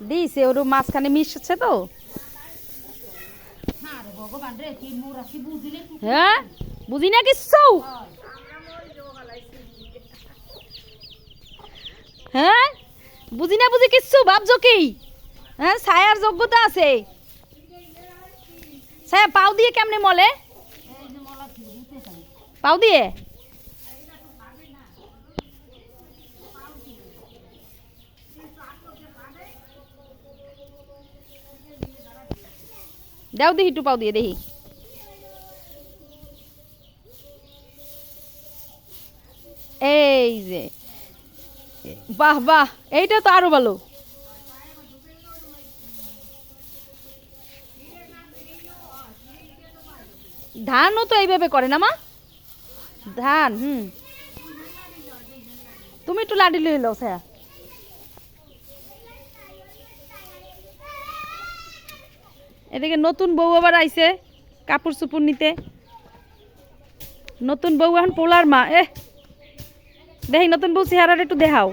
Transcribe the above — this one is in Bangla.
দিছে ওর মাঝখানে মিশছে তো। হ্যাঁ? বুঝি না কিচ্ছু? হ্যাঁ? বুঝি না বুঝি কিচ্ছু? ভাবছ কি? হ্যাঁ ছায়ার যোগ্যতা আছে। ছায়া, পাও দিয়ে কেমনে মলে? পাও দিয়ে? দাও দেখি একটু পাও দিয়ে দেখি এই যে, বাহ বাহ, এইটা তো আরও ভালো। ধানও তো এইভাবে করে না মা? ধান, হুম। তুমি একটু লাডি লই লো স্যার এদিকে নতুন বউ আবার আইছে, কাপড় চুপুর নিতে। নতুন বউ এখন পোলার মা এ দেখি, নতুন বউ চেহারাটা একটু দেখাও।